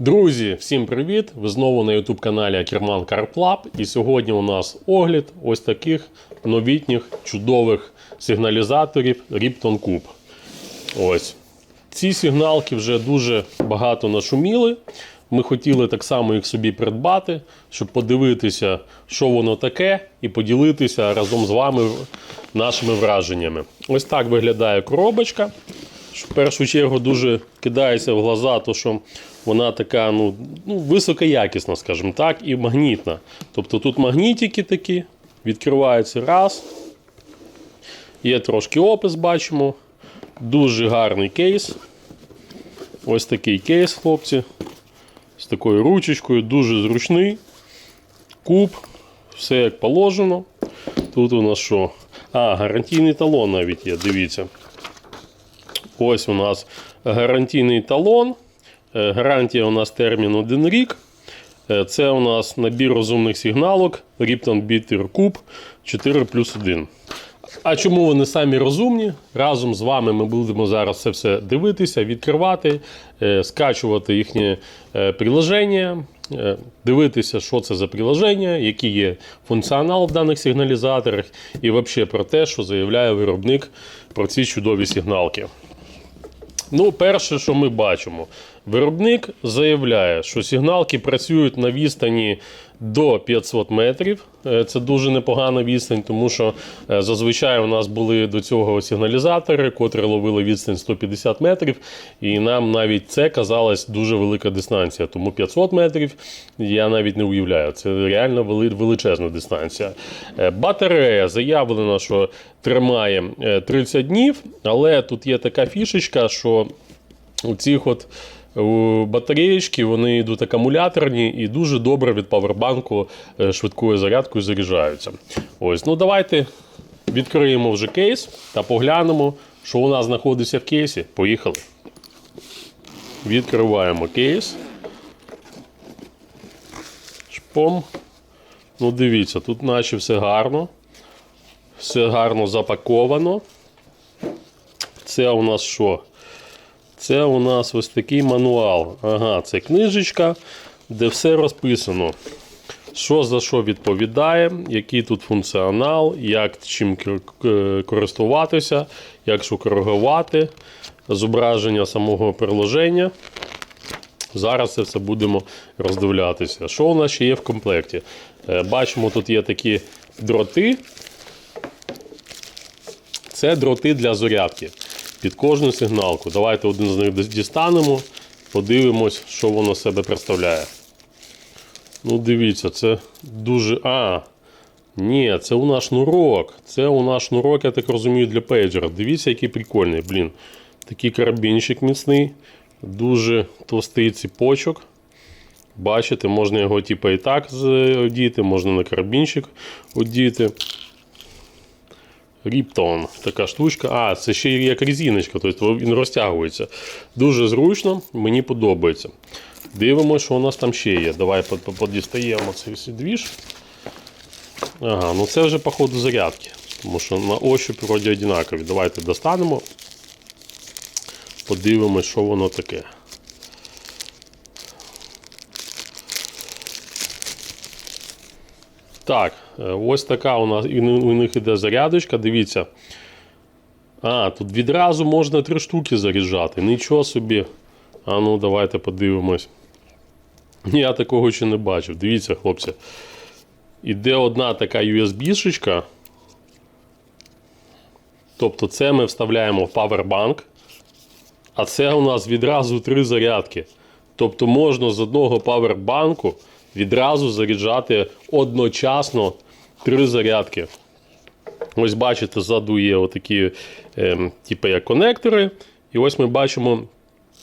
Друзі, всім привіт! Ви знову на YouTube каналі Акерман Карплаб. І сьогодні у нас огляд ось таких новітніх чудових сигналізаторів Cube. Ось. Ці сигналки вже дуже багато нашуміли. Ми хотіли так само їх собі придбати, щоб подивитися, що воно таке, і поділитися разом з вами нашими враженнями. Ось так виглядає коробочка. В першу чергу дуже кидається в глаза, то що вона така ну, ну, високоякісна, скажімо так, і магнітна. Тобто тут магнітики такі, відкриваються раз. Є трошки опис, бачимо. Дуже гарний кейс. Ось такий кейс, хлопці. З такою ручечкою, дуже зручний. Куб, все як положено. Тут у нас що? А, гарантійний талон навіть є, дивіться. Ось у нас гарантійний талон. Е, Гарантія у нас термін 1 рік. Е, Це у нас набір розумних сигналок Ripton Bitter Cube 4 плюс 1. А чому вони самі розумні? Разом з вами ми будемо зараз це все дивитися, відкривати, е, скачувати їхнє приложення, дивитися, що це за приложення, який є функціонал в даних сигналізаторах, і взагалі про те, що заявляє виробник про ці чудові сигналки. Ну, перше, що ми бачимо, виробник заявляє, що сигналки працюють на відстані до 500 метрів. Е, Це дуже непогана відстань, тому що е, зазвичай у нас були до цього сигналізатори, котрі ловили відстань 150 метрів, і нам навіть це казалась дуже велика дистанція. Тому 500 метрів я навіть не уявляю. Це реально величезна дистанція. Е, Батарея заявлено, що тримає е, 30 днів, але тут є така фішечка, що у цих от батареєчки вони йдуть акумуляторні і дуже добре від павербанку е, швидкою зарядкою заряджаються. Ось, ну давайте відкриємо вже кейс та поглянемо, що у нас знаходиться в кейсі. Поїхали. Відкриваємо кейс. Шпом. Ну, дивіться, тут наче все гарно. Все гарно запаковано. Це у нас що? Це у нас ось такий мануал. Ага, це книжечка, де все розписано. Що за що відповідає, який тут функціонал, як чим користуватися, як що зображення самого приложення. Зараз це все будемо роздивлятися. Що у нас ще є в комплекті? Е, Бачимо, тут є такі дроти. Це дроти для зарядки під кожну сигналку. Давайте один з них дістанемо, подивимось, що воно себе представляє. Ну, дивіться, це дуже. А, ні, це у нас шнурок. Це у нас шнурок, я так розумію, для пейджера. Дивіться, який прикольний, блін. Такий карабінчик міцний, дуже товстий ціпочок. Бачите, можна його типу, і так одіти, можна на карабінчик одіти. Ріптон, така штучка. А, це ще як резиночка, тобто він розтягується. Дуже зручно, мені подобається. Дивимося, що у нас там ще є. Давай под- под- подістаємо цей двіж. Ага, ну це вже, походу, зарядки. Тому що на ощупь вроді однакові. Давайте достанемо. Подивимось, що воно таке. Так, е, ось така у нас у них іде зарядочка. Дивіться. А, тут відразу можна три штуки заряджати. Нічого собі. А ну, давайте подивимось. Я такого ще не бачив. Дивіться, хлопці. Іде одна така USB-шечка. Тобто це ми вставляємо в Powerbank. А це у нас відразу три зарядки. Тобто можна з одного павербанку відразу заряджати одночасно три зарядки. Ось бачите, ззаду є отакі, ем, типу як конектори. І ось ми бачимо,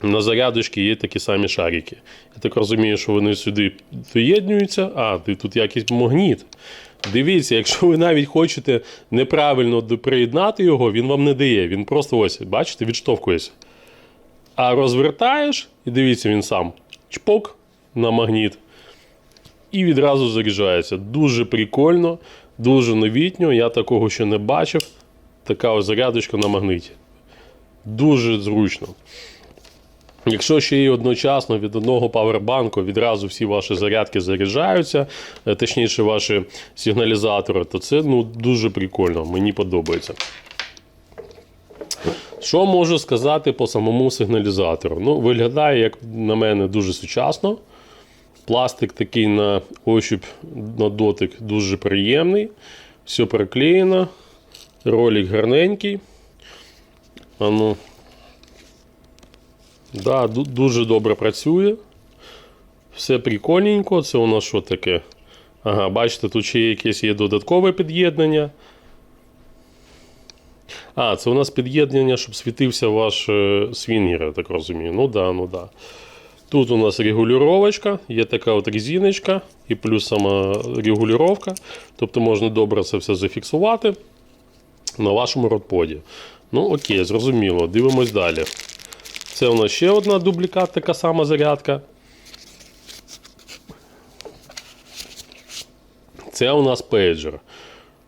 на зарядочці є такі самі шарики. Я так розумію, що вони сюди доєднуються. А, тут якийсь магніт. Дивіться, якщо ви навіть хочете неправильно приєднати його, він вам не дає. Він просто ось, бачите, відштовхується. А розвертаєш, і дивіться, він сам чпок на магніт. І відразу заряджається. Дуже прикольно, дуже новітньо. Я такого ще не бачив. Така ось зарядочка на магниті. Дуже зручно. Якщо ще й одночасно від одного павербанку відразу всі ваші зарядки заряджаються, е, точніше, ваші сигналізатори, то це ну, дуже прикольно, мені подобається. Що можу сказати по самому сигналізатору? Ну, виглядає, як на мене, дуже сучасно. Пластик такий на ощупь, на дотик дуже приємний. Все приклеєно. Ролик гарненький. А ну. Да, дуже добре працює. Все прикольненько. Це у нас що таке? Ага, бачите, тут ще якесь є додаткове під'єднання. А, це у нас під'єднання, щоб світився ваш е, свінгер, я так розумію. Ну да, ну да. Тут у нас регулювачка, є така от резиночка і плюс сама регулювання. Тобто можна добре це все зафіксувати на вашому родподі. Ну, окей, зрозуміло. Дивимось далі. Це у нас ще одна дублікат, така сама зарядка. Це у нас пейджер.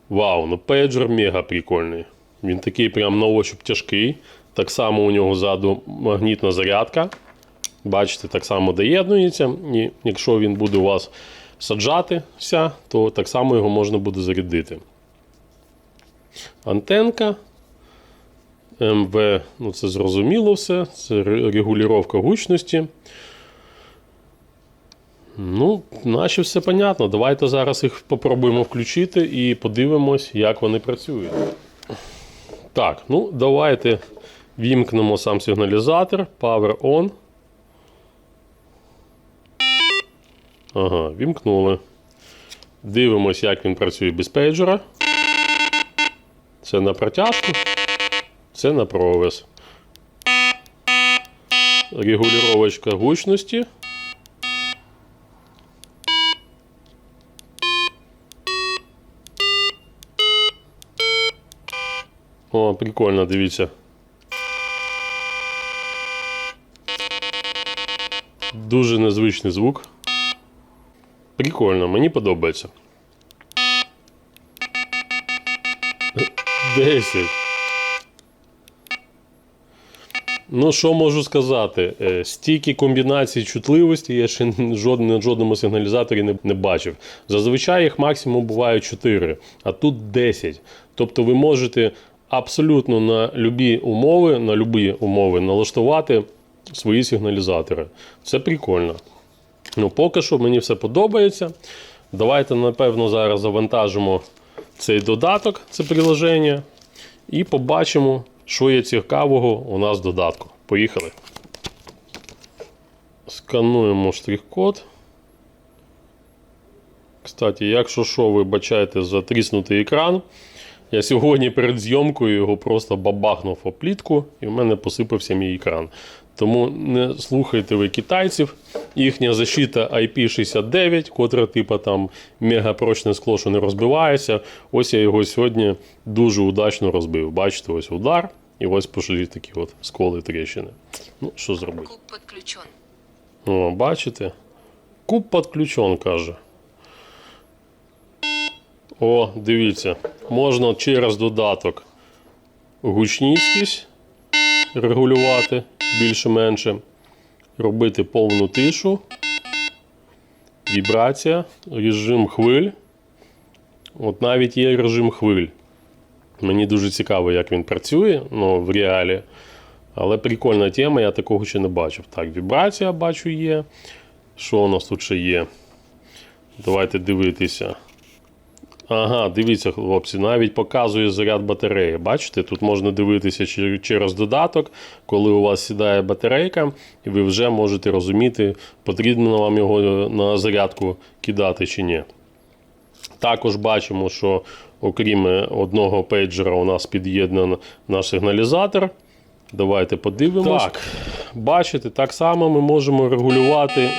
Вау, ну пейджер мега прикольний. Він такий прям на ощупь тяжкий. Так само у нього ззаду магнітна зарядка. Бачите, так само доєднується. І якщо він буде у вас саджатися, то так само його можна буде зарядити. Антенка. МВ, ну це зрозуміло все. Це ре- регулювання гучності. Ну, наче все понятно. Давайте зараз їх попробуємо включити і подивимось, як вони працюють. Так, ну давайте вімкнемо сам сигналізатор. Power on. Ага, вімкнули. Дивимось, як він працює без пейджера. Це на протяжку. Це на провис. Регулювачка гучності. О, прикольно, дивіться. Дуже незвичний звук. Прикольно, мені подобається. 10. Ну, що можу сказати? Е, Стільки комбінацій чутливості я ще н- жод- на жодному сигналізаторі не, не бачив. Зазвичай їх максимум буває 4, а тут 10. Тобто ви можете абсолютно на любі умови, на любі умови налаштувати свої сигналізатори. Це прикольно. Ну, поки що мені все подобається. Давайте, напевно, зараз завантажимо цей додаток, це приложення, і побачимо, що є цікавого у нас в додатку. Поїхали. Скануємо штрих-код. Кстати, якщо що, ви бачаєте затріснутий екран. Я сьогодні перед зйомкою його просто бабахнув о плітку, і в мене посипався мій екран. Тому не слухайте ви китайців. Їхня защита IP69, котра типа там мегапрочне скло, що не розбивається. Ось я його сьогодні дуже удачно розбив. Бачите, ось удар, і ось пішли такі от сколи тріщини. Ну, що зробити? Куб подключен. О, бачите? Куб підключен, каже. О, дивіться. Можна через додаток гучність регулювати більше-менше. Робити повну тишу. Вібрація, режим хвиль. От навіть є режим хвиль. Мені дуже цікаво, як він працює ну, в реалі. Але прикольна тема, я такого ще не бачив. Так, вібрація бачу є. Що у нас тут ще є? Давайте дивитися. Ага, дивіться, хлопці, навіть показує заряд батареї. Бачите, тут можна дивитися через додаток, коли у вас сідає батарейка, і ви вже можете розуміти, потрібно вам його на зарядку кидати чи ні. Також бачимо, що окрім одного пейджера у нас під'єднаний наш сигналізатор. Давайте подивимось. Так, бачите, так само ми можемо регулювати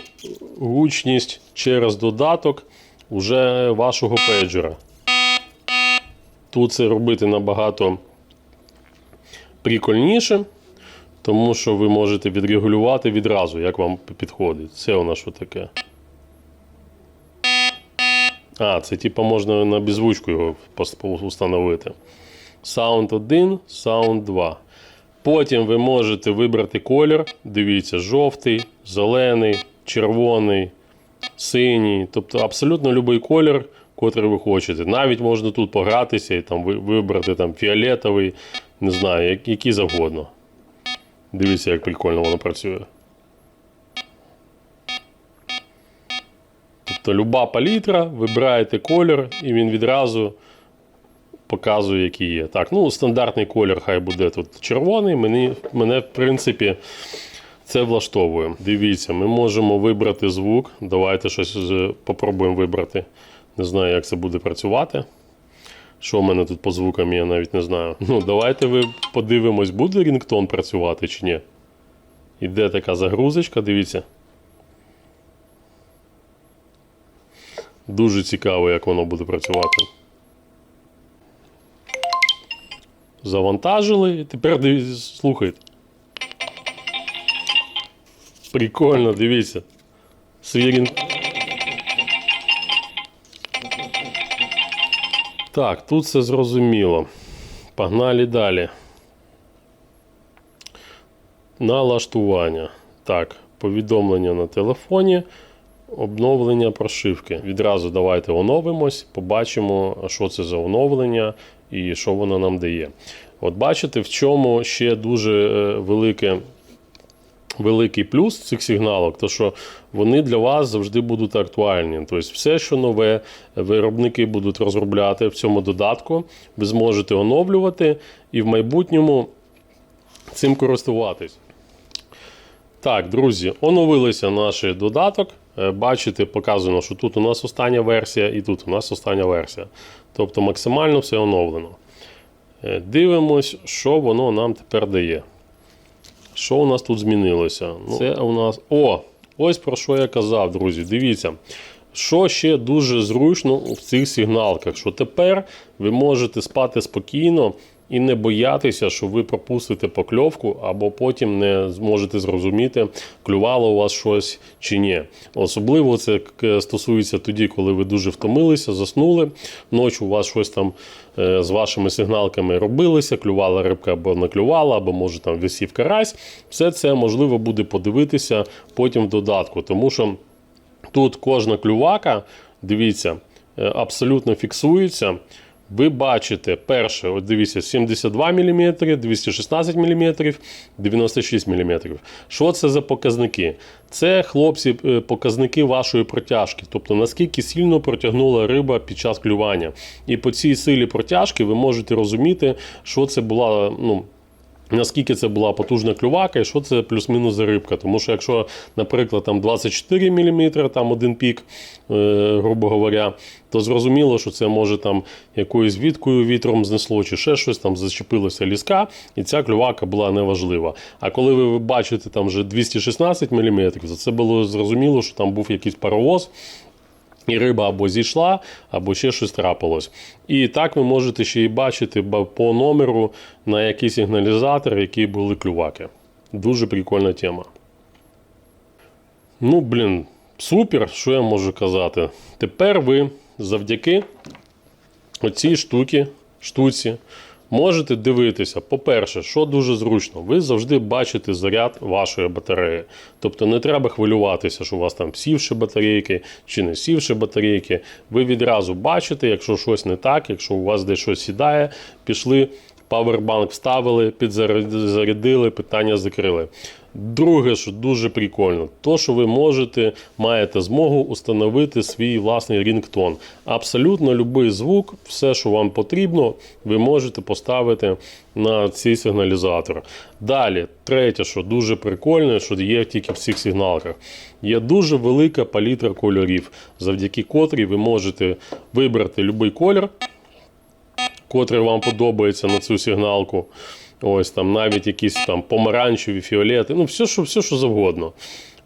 гучність через додаток уже вашого пейджера. Тут це робити набагато прикольніше, тому що ви можете відрегулювати відразу, як вам підходить. Це у нас що таке? А, це типу можна на беззвучку його установити. Sound 1, Sound 2. Потім ви можете вибрати колір. Дивіться, жовтий, зелений, червоний, синій. Тобто абсолютно будь-який колір, котрий ви хочете. Навіть можна тут погратися і там вибрати там, фіолетовий, не знаю, як- який завгодно. Дивіться, як прикольно воно працює. Тобто люба палітра, вибираєте колір, і він відразу показує, який є. Так, ну стандартний колір хай буде тут червоний. Мені, мене, в принципі, це влаштовує. Дивіться, ми можемо вибрати звук. Давайте щось попробуємо вибрати. Не знаю, як це буде працювати. Що в мене тут по звукам, я навіть не знаю. Ну, давайте ви подивимось, буде рінгтон працювати чи ні. Іде така загрузочка, дивіться. Дуже цікаво, як воно буде працювати. Завантажили і тепер слухайте. Прикольно, дивіться. Свій рінг- Так, тут все зрозуміло. Погнали далі. Налаштування. Так, повідомлення на телефоні, обновлення прошивки. Відразу давайте оновимось, побачимо, що це за оновлення і що воно нам дає. От бачите, в чому ще дуже е, велике великий плюс цих сигналок, то що вони для вас завжди будуть актуальні. Тобто, все, що нове, виробники будуть розробляти в цьому додатку, ви зможете оновлювати і в майбутньому цим користуватись. Так, друзі, оновилися наш додаток. Е, Бачите, показано, що тут у нас остання версія і тут у нас остання версія. Тобто максимально все оновлено. Е, Дивимось, що воно нам тепер дає. Що у нас тут змінилося? Ну, це у нас. О! Ось про що я казав, друзі. Дивіться. Що ще дуже зручно в цих сигналках, що тепер ви можете спати спокійно і не боятися, що ви пропустите покльовку, або потім не зможете зрозуміти, клювало у вас щось чи ні. Особливо це стосується тоді, коли ви дуже втомилися, заснули. Ночі у вас щось там е, з вашими сигналками робилося, клювала рибка або не клювала, або може там висів карась. Все це можливо буде подивитися потім в додатку, тому що. Тут кожна клювака, дивіться, е, абсолютно фіксується. Ви бачите, перше, от дивіться, 72 мм, 216 мм, 96 мм. Що це за показники? Це, хлопці, е, показники вашої протяжки, тобто наскільки сильно протягнула риба під час клювання. І по цій силі протяжки ви можете розуміти, що це була. ну, Наскільки це була потужна клювака і що це плюс-мінус за рибка. Тому що якщо, наприклад, там 24 мм, там один пік, е, грубо говоря, то зрозуміло, що це може там якоюсь віткою вітром знесло чи ще щось, там зачепилося ліска, і ця клювака була неважлива. А коли ви бачите там вже 216 мм, то це було зрозуміло, що там був якийсь паровоз. І риба або зійшла, або ще щось трапилось. І так ви можете ще й бачити по номеру, на який сигналізатор, які були клюваки. Дуже прикольна тема. Ну, блін, супер, що я можу казати. Тепер ви завдяки оцій штуці, штуці можете дивитися. По-перше, що дуже зручно, ви завжди бачите заряд вашої батареї. Тобто не треба хвилюватися, що у вас там сівші батарейки чи не сівші батарейки. Ви відразу бачите, якщо щось не так, якщо у вас десь щось сідає, пішли. Павербанк вставили, підзарядили, питання закрили. Друге, що дуже прикольно, то що ви можете, маєте змогу установити свій власний рінгтон. Абсолютно будь-який звук, все, що вам потрібно, ви можете поставити на цей сигналізатор. Далі, третє, що дуже прикольне, що є тільки в цих сигналках, є дуже велика палітра кольорів, завдяки котрій ви можете вибрати будь-який колір котрий вам подобається на цю сигналку. Ось там навіть якісь там помаранчеві, фіолети, ну все, що, все, що завгодно.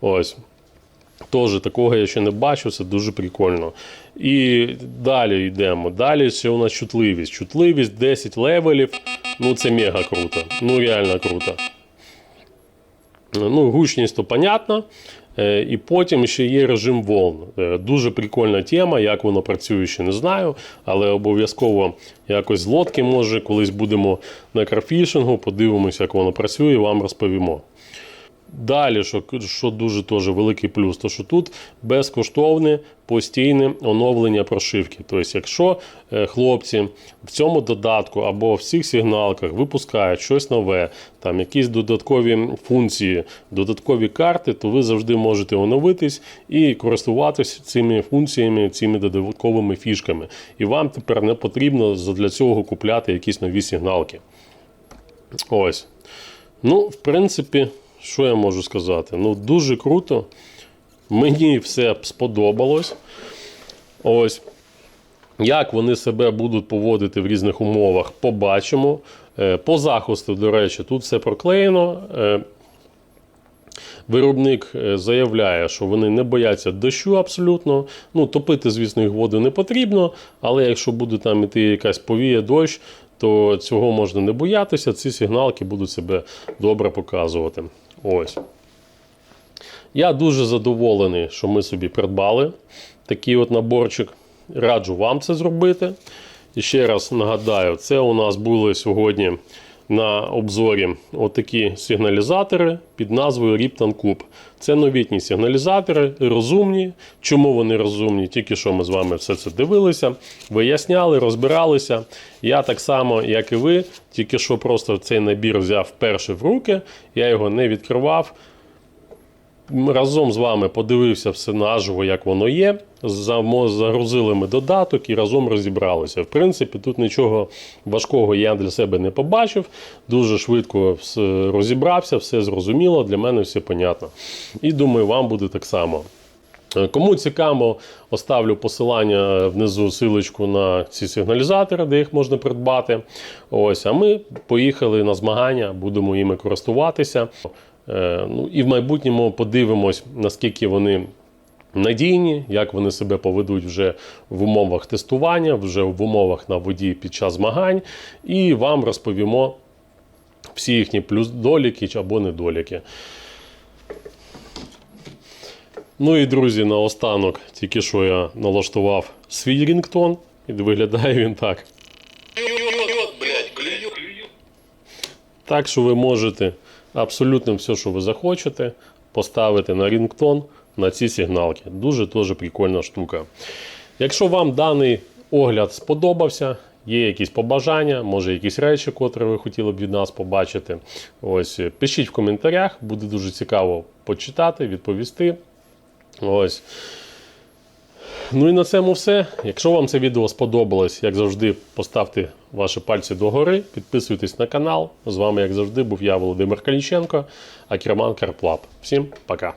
Ось. Теж такого я ще не бачив, це дуже прикольно. І далі йдемо. Далі ще у нас чутливість. Чутливість 10 левелів. Ну це мега круто. Ну реально круто. Ну, гучність то понятно. Е, І потім ще є режим волн. Е, Дуже прикольна тема, як воно працює, ще не знаю, але обов'язково якось з лодки, може, колись будемо на карфішингу, подивимося, як воно працює, вам розповімо. Далі, що, що дуже теж великий плюс, то що тут безкоштовне постійне оновлення прошивки. Тобто, якщо е, хлопці в цьому додатку або в всіх сигналках випускають щось нове, там якісь додаткові функції, додаткові карти, то ви завжди можете оновитись і користуватись цими функціями, цими додатковими фішками. І вам тепер не потрібно для цього купляти якісь нові сигналки. Ось. Ну, в принципі, що я можу сказати? Ну, дуже круто. Мені все сподобалось. Ось. Як вони себе будуть поводити в різних умовах, побачимо. Е, По захисту, до речі, тут все проклеєно. Е, Виробник е, заявляє, що вони не бояться дощу абсолютно. Ну, топити, звісно, їх воду не потрібно, але якщо буде там іти якась повія дощ, то цього можна не боятися. Ці сигналки будуть себе добре показувати. Ось. Я дуже задоволений, що ми собі придбали такий от наборчик. Раджу вам це зробити. І ще раз нагадаю, це у нас були сьогодні на обзорі отакі сигналізатори під назвою Ripton Cube. Це новітні сигналізатори, розумні. Чому вони розумні? Тільки що ми з вами все це дивилися, виясняли, розбиралися. Я так само, як і ви, тільки що просто цей набір взяв перше в руки, я його не відкривав. Разом з вами подивився все наживо, як воно є. Загрузили ми додаток і разом розібралися. В принципі, тут нічого важкого я для себе не побачив. Дуже швидко розібрався, все зрозуміло, для мене все понятно. І думаю, вам буде так само. Кому цікаво, оставлю посилання внизу силочку на ці сигналізатори, де їх можна придбати. Ось, а ми поїхали на змагання, будемо їми користуватися. Е, Ну, і в майбутньому подивимось, наскільки вони надійні, як вони себе поведуть вже в умовах тестування, вже в умовах на воді під час змагань. І вам розповімо всі їхні плюс доліки або недоліки. Ну і друзі, наостанок, тільки що я налаштував свій рінгтон, і виглядає він так. Так що ви можете абсолютно все, що ви захочете, поставити на рінгтон на ці сигналки. Дуже теж прикольна штука. Якщо вам даний огляд сподобався, є якісь побажання, може якісь речі, котрі ви хотіли б від нас побачити. Ось пишіть в коментарях, буде дуже цікаво почитати, відповісти. Ось. Ну і на цьому все. Якщо вам це відео сподобалось, як завжди, поставте ваші пальці догори, підписуйтесь на канал. З вами, як завжди, був я, Володимир Каліченко, а Керман Карплап. Всім пока.